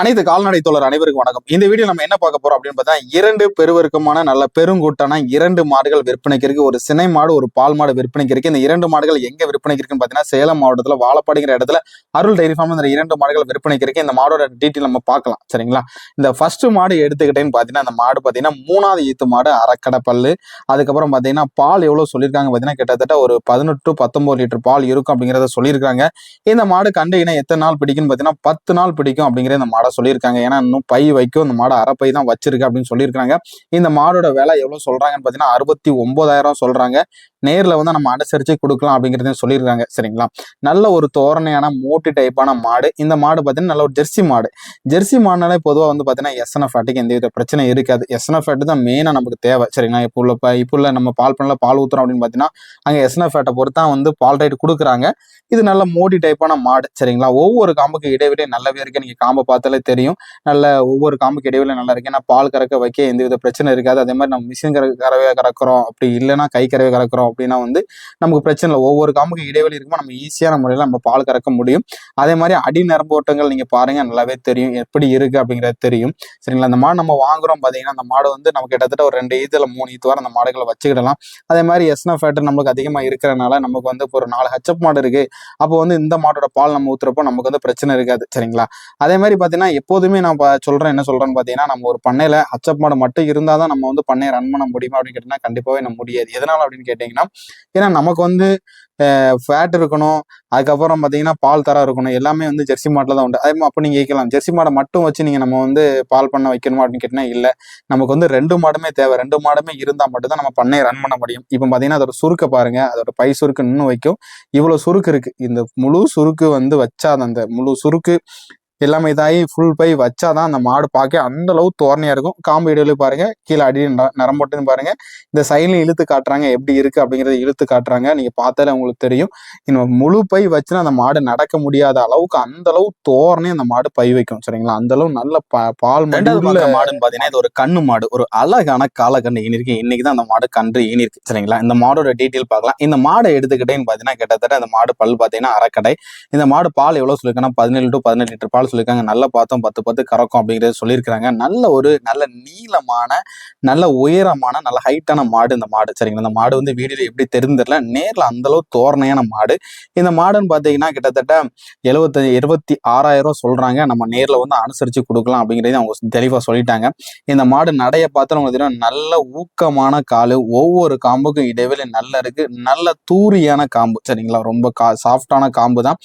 அனைத்து கால்நடை தோழர் அனைவருக்கும் வணக்கம். இந்த வீடியோ நம்ம என்ன பார்க்க போறோம் அப்படின்னு பார்த்தா இரண்டு பெருவருக்கமான நல்ல பெருங்கூட்டான இரண்டு மாடுகள் விற்பனைக்கு இருக்கு. ஒரு சினை மாடு ஒரு பால் மாடு விற்பனைக்கு இருக்கு. இந்த இரண்டு மாடுகள் எங்க விற்பனைக்கு இருக்குன்னு பாத்தீங்கன்னா சேலம் மாவட்டத்துல வாழப்பாடுங்கிற இடத்துல அருள் டைரி ஃபார்ம் இந்த இரண்டு மாடுகள் விற்பனைக்கு இருக்கு. இந்த மாடோட டீட்டெயில் நம்ம பார்க்கலாம். சரிங்களா? இந்த ஃபர்ஸ்ட் மாடு எடுத்துக்கிட்டேன்னு பாத்தீங்கன்னா அந்த மாடு பாத்தீங்கன்னா மூணாவது ஈத்து மாடு அரைக்கடை பல்லு அதுக்கப்புறம் பாத்தீங்கன்னா பால் எவ்வளவு சொல்லியிருக்காங்க பாத்தீங்கன்னா கிட்டத்தட்ட ஒரு பதினெட்டு பத்தொன்பது லிட்டர் பால் இருக்கும் அப்படிங்கிறத சொல்லியிருக்காங்க. இந்த மாடு கண்டு இனம் எத்தனை நாள் பிடிக்கும்னு பாத்தீங்கன்னா பத்து நாள் பிடிக்கும் அப்படிங்கிற இந்த மாடை சொல்லியிருக்காங்க. ஏன்னா இன்னும் பை வைக்கும். இந்த மாடு அரைப்பை தான் வச்சிருக்கு அப்படின்னு சொல்லியிருக்காங்க இந்த மாடோட விலை எவ்வளவு சொல்றாங்கன்னு பார்த்தீங்கன்னா அறுபத்தி ஒன்பதாயிரம் சொல்றாங்க. நேர்ல வந்து நம்ம அனுசரிச்சு கொடுக்கலாம் அப்படிங்கிறதையும் சொல்லியிருக்காங்க. சரிங்களா? நல்ல ஒரு தோரணையான மோட்டி டைப்பான மாடு. இந்த மாடு பார்த்தீங்கன்னா நல்ல ஒரு ஜெர்சி மாடு. ஜெர்சி மாடுனாலே பொதுவாக வந்து பார்த்தீங்கன்னா எஸ்என்எஃப் ஆட்டுக்கு எந்த வித பிரச்சனை இருக்காது. எஸ்என்எஃப் ஆட்டு தான் மெயினாக நமக்கு தேவை. சரிங்களா? இப்போ உள்ள இப்போ உள்ள நம்ம பால் பண்ணல பால் ஊத்துறோம் அப்படின்னு பார்த்தீங்கன்னா அங்கே எஸ்என்எஃப் ஃபேட்டை பொறுத்து தான் வந்து பால் ரைட் கொடுக்குறாங்க. இது நல்ல மோடி டைப்பான மாடு. சரிங்களா? ஒவ்வொரு காம்புக்கு இடைவெளி நல்லாவே இருக்கு. நீங்கள் காம்பை பார்த்தாலே தெரியும். நல்ல ஒவ்வொரு காம்புக்கு இடைவெளி நல்லா இருக்கு. ஏன்னா பால் கறக்க வைக்க எந்த வித பிரச்சனை இருக்காது. அதே மாதிரி நம்ம மிஷின் கற கறவையா கறக்குறோம். அப்படி இல்லைன்னா கை கறவை கறக்குறோம். அப்படின்னா வந்து நமக்கு பிரச்சனை இல்லை. ஒவ்வொரு காம்புக்கு இடைவெளி இருக்குமோ நம்ம ஈஸியான முறையில் நம்ம பால் கறக்க முடியும். அதே மாதிரி அடி நரம்பு ஓட்டங்கள் நீங்க பாருங்க நல்லாவே தெரியும். எப்படி இருக்கு அப்படிங்கிறது தெரியும். சரிங்களா? அந்த மாடு நம்ம வாங்குறோம் பாத்தீங்கன்னா அந்த மாடு வந்து நம்ம கிட்டத்தட்ட ஒரு ரெண்டு ஈத்துல மூணு ஈத்து வரை அந்த மாடுகளை வச்சுக்கிடலாம். அதே மாதிரி எஸ்னா ஃபேட்டர் நமக்கு அதிகமா இருக்கிறனால நமக்கு வந்து இப்போ ஒரு நாலு ஹச்சப் மாடு இருக்கு. அப்போ வந்து இந்த மாடோட பால் நம்ம ஊத்துறப்போ நமக்கு வந்து பிரச்சனை இருக்காது. சரிங்களா? அதே மாதிரி பார்த்தீங்கன்னா எப்போதுமே நான் சொல்கிறேன் சொல்றேன் என்ன சொல்கிறேன்னு பார்த்தீங்கன்னா நம்ம ஒரு பண்ணையில ஹச்சப் மாடு மட்டும் இருந்தால் தான் நம்ம வந்து பண்ணையை ரன் பண்ண முடியுமா அப்படின்னு கேட்டீங்கன்னா கண்டிப்பாகவே நம்ம முடியாது. எதனால அப்படின்னு கேட்டிங்கன்னா ஏன்னா நமக்கு வந்து ஃபேட் இருக்கணும் அதுக்கப்புறம் பார்த்தீங்கன்னா பால் தரம் இருக்கணும் எல்லாமே வந்து ஜெர்சி மாட்டில் தான் உண்டு. அதே அப்போ நீங்கள் கேட்கலாம் ஜெர்சி மாடை மட்டும் வச்சு நீங்கள் நம்ம வந்து பால் பண்ண வைக்கணுமா அப்படின்னு கேட்டிங்கன்னா இல்லை. நமக்கு வந்து ரெண்டு மாடுமே தேவை. ரெண்டு மாடுமே இருந்தால் மட்டும்தான் நம்ம பண்ணையை ரன் பண்ண முடியும். இப்போ பார்த்தீங்கன்னா அதோட சுருக்க பாருங்க அதோட பை சுருக்கு இன்னும் வைக்கும். இவ்வளோ சுருக்கு இருக்குது இந்த முழு சுருக்கு வந்து வச்சா அந்த முழு சுருக்கு எல்லாமே இதாகி ஃபுல் பை வச்சாதான் அந்த மாடு பார்க்க அந்த அளவு தோரணையா இருக்கும். காம்பு இடைவெளி பாருங்க. கீழே அடி ந- நரம்போட்டுன்னு பாருங்க. இந்த சைட்லையும் இழுத்து காட்டுறாங்க. எப்படி இருக்கு அப்படிங்கறத இழுத்து காட்டுறாங்க. நீங்க பார்த்தாலே உங்களுக்கு தெரியும். இன்னும் முழு பை வச்சுன்னா அந்த மாடு நடக்க முடியாத அளவுக்கு அந்த அளவு தோரணை அந்த மாடு பை வைக்கும். சரிங்களா? அந்த அளவு நல்ல பா- பால் பார்க்க மாடுன்னு பாத்தீங்கன்னா இது ஒரு கண்ணு மாடு. ஒரு அழகான காலக்கண்ணு ஈனிருக்கு இன்னைக்கு தான் அந்த மாடு கன்று ஈனிருக்கு சரிங்களா? இந்த மாடோட டீட்டெயில் பார்க்கலாம். இந்த மாடை எடுத்துக்கிட்டேன்னு பாத்தீங்கன்னா கிட்டத்தட்ட அந்த மாடு பல் பாத்தீங்கன்னா அரைக்கடை. இந்த மாடு பால் எவ்வளவு சொல்லியிருக்காங்கன்னா பதினேழு டு பதினெட்டு லிட்டர் பால் சொல்லியிருக்காங்க. நல்ல பார்த்தோம். பத்து பத்து கறக்கும் அப்படிங்கறது சொல்லியிருக்காங்க நல்ல ஒரு நல்ல நீளமான நல்ல உயரமான நல்ல ஹைட்டான மாடு இந்த மாடு. சரிங்களா? இந்த மாடு வந்து வீடியோ எப்படி தெரிஞ்சிடல நேரில் அந்த அளவு தோரணையான மாடு. இந்த மாடுன்னு பார்த்தீங்கன்னா கிட்டத்தட்ட எழுபத்தஞ்சு இருபத்தி ஆறாயிரம் சொல்றாங்க. நம்ம நேரில் வந்து அனுசரித்து கொடுக்கலாம் அப்படிங்கிறதையும் அவங்க தெளிவாக சொல்லிட்டாங்க. இந்த மாடு நடைய பார்த்தாலும் பார்த்தீங்கன்னா தெரியும். நல்ல ஊக்கமான காலு. ஒவ்வொரு காம்புக்கும் இடைவெளி நல்ல இருக்கு. நல்ல தூரியான காம்பு. சரிங்களா? ரொம்ப கா சாஃப்டான காம்பு தான்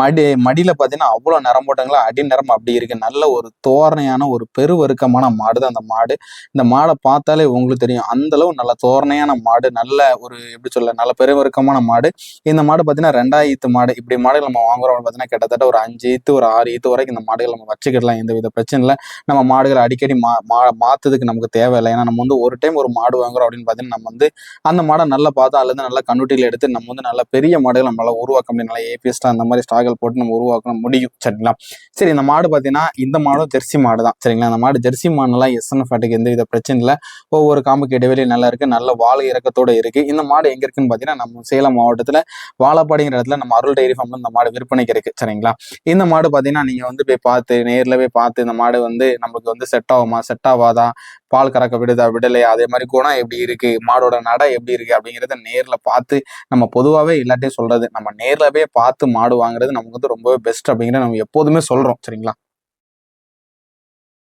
மடி மடியில் பார்த்தீங்கன்னா அவ்வளோ நரம்போட்டங்களா போட்டாங்களா நரம் அப்படி இருக்கு. நல்ல ஒரு தோரணையான ஒரு பெருவருக்கமான மாடு தான் அந்த மாடு. இந்த மாடை பார்த்தாலே உங்களுக்கு தெரியும். அந்த அளவு நல்ல தோரணையான மாடு நல்ல ஒரு எப்படி சொல்ல நல்ல பெருவருக்கமான மாடு. இந்த மாடு பார்த்தீங்கன்னா ரெண்டாயிரத்து மாடு. இப்படி மாடுகள் நம்ம வாங்குறோம் பார்த்தீங்கன்னா கிட்டத்தட்ட ஒரு அஞ்சு ஈத்து ஒரு ஆறு ஈத்து வரைக்கும் இந்த மாடுகள் நம்ம வச்சுக்கிடலாம். எந்த வித பிரச்சனை இல்லை. நம்ம மாடுகளை அடிக்கடி மா மா மாத்துறதுக்கு நமக்கு தேவையில்லை. ஏன்னா நம்ம வந்து ஒரு டைம் ஒரு மாடு வாங்குறோம் அப்படின்னு பார்த்தீங்கன்னா நம்ம வந்து அந்த மாடை நல்லா பார்த்தா அல்லது நல்ல கண்ணுட்டியில் எடுத்து நம்ம வந்து நல்ல பெரிய மாடுகள் நம்மளால உருவாக்க முடியும். நல்லா ஏபிஎஸ்டா அந்த மாதிரி ஸ்டாக்கள் போட்டு நம்ம உருவாக்க முடியும். சரிங்களா? சரி இந்த மாடு பார்த்தீங்கன்னா இந்த மாடும் ஜெர்சி மாடு தான் சரிங்களா? இந்த மாடு ஜெர்சி மாடுலாம் எஸ்என்எஃப் ஃபேட்டுக்கு எந்த வித பிரச்சனை இல்லை. ஒவ்வொரு காம்புக்கு இடைவெளி நல்லா இருக்குது நல்ல வாழை இறக்கத்தோட இருக்குது இந்த மாடு எங்கே இருக்குன்னு பார்த்தீங்கன்னா நம்ம சேலம் மாவட்டத்தில் வாழப்பாடிங்கிற இடத்துல நம்ம அருள் டைரி ஃபார்ம்ல இந்த மாடு விற்பனைக்கு இருக்குது சரிங்களா? இந்த மாடு பார்த்தீங்கன்னா நீங்கள் வந்து போய் பார்த்து நேரில் போய் பார்த்து இந்த மாடு வந்து நமக்கு வந்து செட் ஆகுமா? செட் ஆகாதா? பால் கறக்க விடுதா? விடலையா? அதே மாதிரி குணம் எப்படி இருக்கு? மாடோட நடை எப்படி இருக்கு? அப்படிங்கிறத நேரில் பார்த்து நம்ம பொதுவாகவே இல்லாட்டியும் சொல்றது நம்ம நேரில் போய் பார்த்து மாடு வாங்குறது நமக்கு வந்து ரொம்பவே பெஸ்ட் அப்படிங்கிறத நம்ம எப்போதுமே சொல்கிறோம் சரிங்களா?